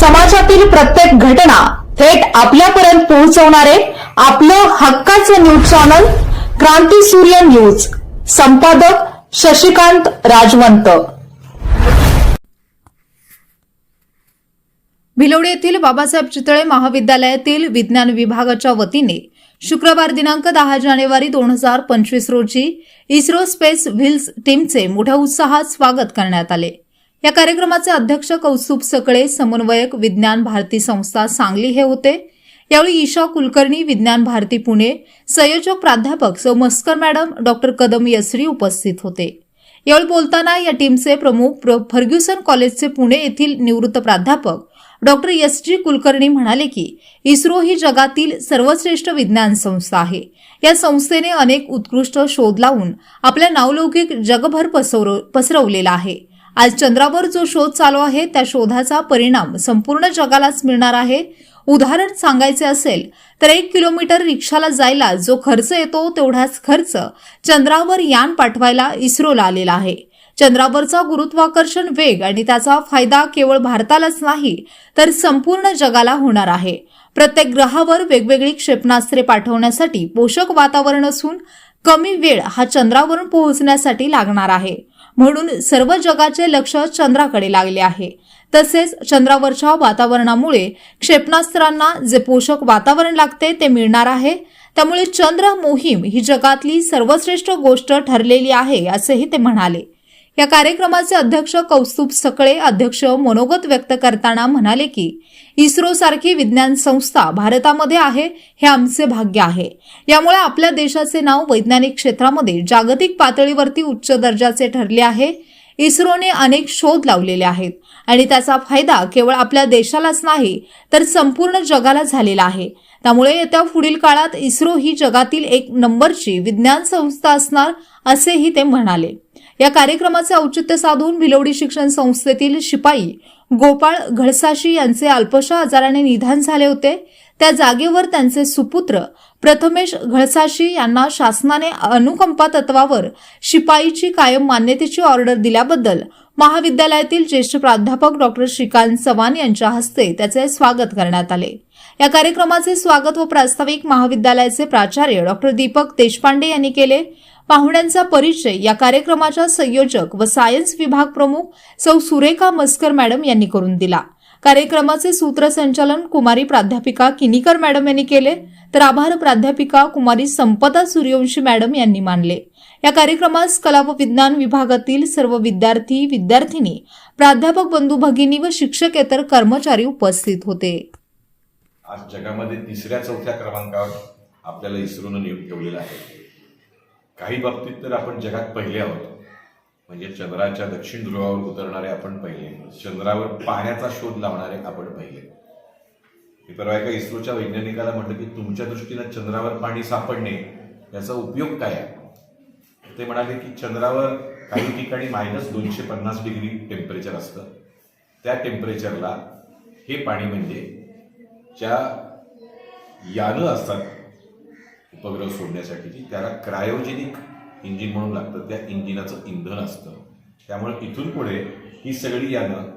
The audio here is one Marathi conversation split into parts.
समाजातील प्रत्येक घटना थेट आपल्यापर्यंत पोहोचवणारे आपलं हक्काचं न्यूज चॅनल क्रांती सूर्य न्यूज. संपादक शशिकांत राजवंत. भिलोडी येथील बाबासाहेब चितळे महाविद्यालयातील विज्ञान विभागाच्या वतीने शुक्रवार दिनांक दहा जानेवारी दोन हजार पंचवीस रोजी इस्रो स्पेस व्हील्स टीमचे मोठ्या उत्साहात स्वागत करण्यात आले. या कार्यक्रमाचे अध्यक्ष कौस्तुभ सकळे समन्वयक विज्ञान भारती संस्था सांगली हे होते. यावेळी ईशा कुलकर्णी विज्ञान भारती पुणे संयोजक प्राध्यापक सौ मस्कर मॅडम डॉक्टर कदम यसरी उपस्थित होते. यावेळी बोलताना या टीमचे प्रमुख प्र- फर्ग्युसन कॉलेजचे पुणे येथील निवृत्त प्राध्यापक डॉक्टर एस जी कुलकर्णी म्हणाले की इस्रो ही जगातील सर्वश्रेष्ठ विज्ञान संस्था आहे. या संस्थेने अनेक उत्कृष्ट शोध लावून आपल्या नावलौकिक जगभर पसरव पसरवलेला आहे. आज चंद्रावर जो शोध चालू आहे त्या शोधाचा परिणाम संपूर्ण जगालाच मिळणार आहे. उदाहरण सांगायचे असेल तर एक किलोमीटर रिक्षाला जायला जो खर्च येतो तेवढाच खर्च चंद्रावर यान पाठवायला इस्रोला आलेला आहे. चंद्रावरचा गुरुत्वाकर्षण वेग आणि त्याचा फायदा केवळ भारतालाच नाही तर संपूर्ण जगाला होणार आहे. प्रत्येक ग्रहावर वेगवेगळी क्षेपणास्त्रे पाठवण्यासाठी पोषक वातावरण असून कमी वेळ हा चंद्रावरून पोहोचण्यासाठी लागणार आहे. म्हणून सर्व जगाचे लक्ष चंद्राकडे लागले आहे. तसेच चंद्रावरच्या वातावरणामुळे क्षेपणास्त्रांना जे पोषक वातावरण लागते ते मिळणार आहे. त्यामुळे चंद्र मोहीम ही जगातली सर्वश्रेष्ठ गोष्ट ठरलेली आहे असेही ते म्हणाले. या कार्यक्रमाचे अध्यक्ष कौस्तुभ सकळे अध्यक्ष मनोगत व्यक्त करताना म्हणाले की इस्रो सारखी विज्ञान संस्था भारतामध्ये आहे हे आमचे भाग्य आहे. यामुळे आपल्या देशाचे नाव वैज्ञानिक क्षेत्रामध्ये जागतिक पातळीवरती उच्च दर्जाचे ठरले आहे. इस्रोने अनेक शोध लावलेले आहेत आणि त्याचा फायदा केवळ आपल्या देशालाच नाही तर संपूर्ण जगाला झालेला आहे. त्यामुळे येत्या पुढील काळात इस्रो ही जगातील एक नंबरची विज्ञान संस्था असणार असेही ते म्हणाले. या कार्यक्रमाचे औचित्य साधून भिलवडी शिक्षण संस्थेतील शिपाई गोपाळ घळसाशी यांचे अल्पशा आजाराने निधन झाले होते. त्या जागेवर त्यांचे सुपुत्र प्रथमेश घळसाशी यांना शासनाने अनुकंपा तत्वावर शिपाईची कायम मान्यतेची ऑर्डर दिल्याबद्दल महाविद्यालयातील ज्येष्ठ प्राध्यापक डॉक्टर श्रीकांत चव्हाण यांच्या हस्ते त्याचे स्वागत करण्यात आले. या कार्यक्रमाचे स्वागत व प्रास्ताविक महाविद्यालयाचे प्राचार्य डॉक्टर दीपक देशपांडे यांनी केले. पाहुण्यांचा परिचय या कार्यक्रमाच्या संयोजक व सायन्स विभाग प्रमुख सौ सुरेखा मस्कर मॅडम यांनी करून दिला. कार्यक्रमाचे सूत्रसंचालन कुमारी प्राध्यापिका किनीकर मॅडम यांनी केले तर आभार प्राध्यापिका कुमारी संपदा सूर्यवंशी मॅडम यांनी मानले. या कार्यक्रमास कला व विज्ञान विभागातील सर्व विद्यार्थी विद्यार्थिनी प्राध्यापक बंधू भगिनी व शिक्षकेतर कर्मचारी उपस्थित होते. आज जगामध्ये तिसऱ्या चौथ्या क्रमांकावर आपल्याला इस्रोनं नियुक्त ठेवलेला आहे. काही बाबतीत तर आपण जगात पहिले आहोत. म्हणजे चंद्राच्या दक्षिण ध्रुवावर उतरणारे आपण पहिले. चंद्रावर पाण्याचा शोध लावणारे आपण पहिले. मी परवा एका इस्रोच्या वैज्ञानिकाला म्हटलं की तुमच्या दृष्टीनं चंद्रावर पाणी सापडणे याचा उपयोग काय आहे? ते म्हणाले की चंद्रावर काही ठिकाणी मायनस दोनशे पन्नास डिग्री टेम्परेचर असतं. त्या टेम्परेचरला हे पाणी म्हणजे ज्या यानं असतात उपग्रह सोडण्यासाठीची त्याला क्रायोजेनिक इंजिन म्हणून लागतं त्या इंजिनाचं इंधन असतं. त्यामुळे इथून पुढे ही सगळी यानं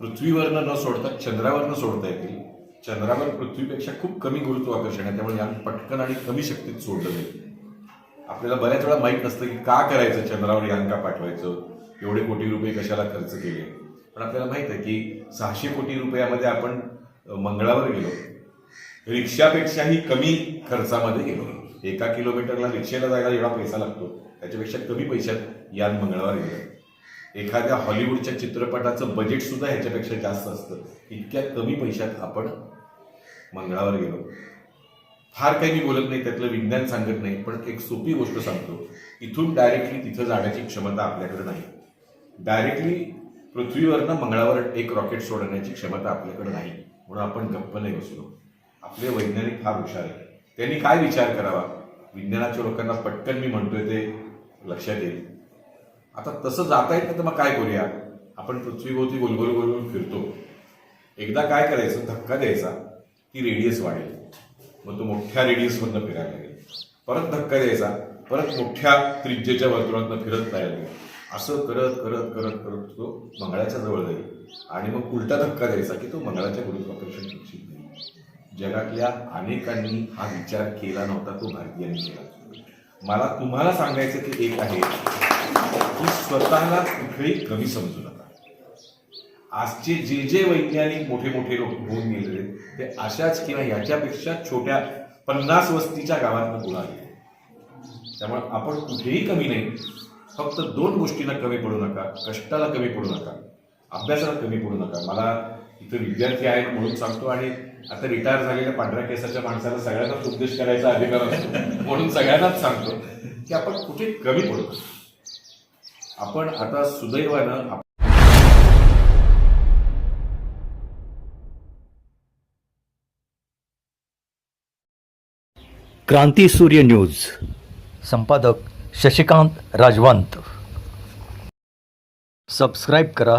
पृथ्वीवरनं न सोडता चंद्रावरनं सोडता येतील. चंद्रावर पृथ्वीपेक्षा खूप कमी गुरुत्वाकर्षण आहे त्यामुळे यान पटकन आणि कमी शक्तीत सोडलं जाईल. आपल्याला बऱ्याच वेळा माहीत नसतं की का करायचं चंद्रावर यान का पाठवायचं एवढे कोटी रुपये कशाला खर्च केले. पण आपल्याला माहीत आहे की सहाशे कोटी रुपयामध्ये आपण मंगळावर गेलो रिक्षापेक्षाही कमी खर्चामध्ये गेलो. एका किलोमीटरला रिक्षेला जायला एवढा पैसा लागतो त्याच्यापेक्षा कमी पैशात यान मंगळावर गेलं. एखाद्या हॉलिवूडच्या चित्रपटाचं बजेट सुद्धा ह्याच्यापेक्षा जास्त असतं. इतक्या कमी पैशात आपण मंगळावर गेलो. फार काही मी बोलत नाही त्यातलं विज्ञान सांगत नाही पण एक सोपी गोष्ट सांगतो. इथून डायरेक्टली तिथं जाण्याची क्षमता आपल्याकडे नाही. डायरेक्टली पृथ्वीवरनं मंगळावर एक रॉकेट सोडण्याची क्षमता आपल्याकडे नाही. म्हणून आपण गप्प नाही बसलो. आपले वैज्ञानिक फार हुशार आहे त्यांनी काय विचार करावा? विज्ञानाच्या लोकांना पटकन मी म्हणतोय ते लक्षात येईल. आता तसं जाता येत नाही तर मग काय करूया? आपण पृथ्वीभोवती गोलगोल गोलगोल फिरतो. एकदा काय करायचं? धक्का द्यायचा. ती रेडियस वाढेल. मग तो मोठ्या रेडियसमधनं फिरायला लागेल. परत धक्का द्यायचा. परत मोठ्या त्रिज्येच्या वर्तुळातनं फिरत राहायला लागेल. असं करत करत करत करत तो मंगळाच्या जवळ जाईल. आणि मग उलटा धक्का द्यायचा की तो मंगळाच्या गुरुत्वाकर्षण कक्षेत जगातल्या अनेकांनी हा विचार केला नव्हता तो भारतीयांनी केला. मला तुम्हाला सांगायचं की एक आहे की स्वतःला कुठेही कमी समजू नका. आजचे जे जे वैज्ञानिक मोठे मोठे लोक होऊन गेलेले ते अशाच किंवा याच्यापेक्षा छोट्या पन्नास वस्तीच्या गावातनं पुढे आले त्यामुळे आपण कुठेही कमी नाही. फक्त दोन गोष्टींना कमी पडू नका कष्टाला कमी पडू नका अभ्यासाला कमी पडू नका. मला इथं विद्यार्थी आहेत म्हणून सांगतो आणि आता रिटायर झालेल्या पांढऱ्या केसाच्या माणसाला सगळ्यांनाच उपदेश करायचा अधिकार असतो. म्हणून सगळ्यांनाच सांगतो की आपण कुठे कमी पडतो आपण आता सुदैवानं क्रांती सूर्य न्यूज. संपादक शशिकांत राजवंत. सबस्क्राईब करा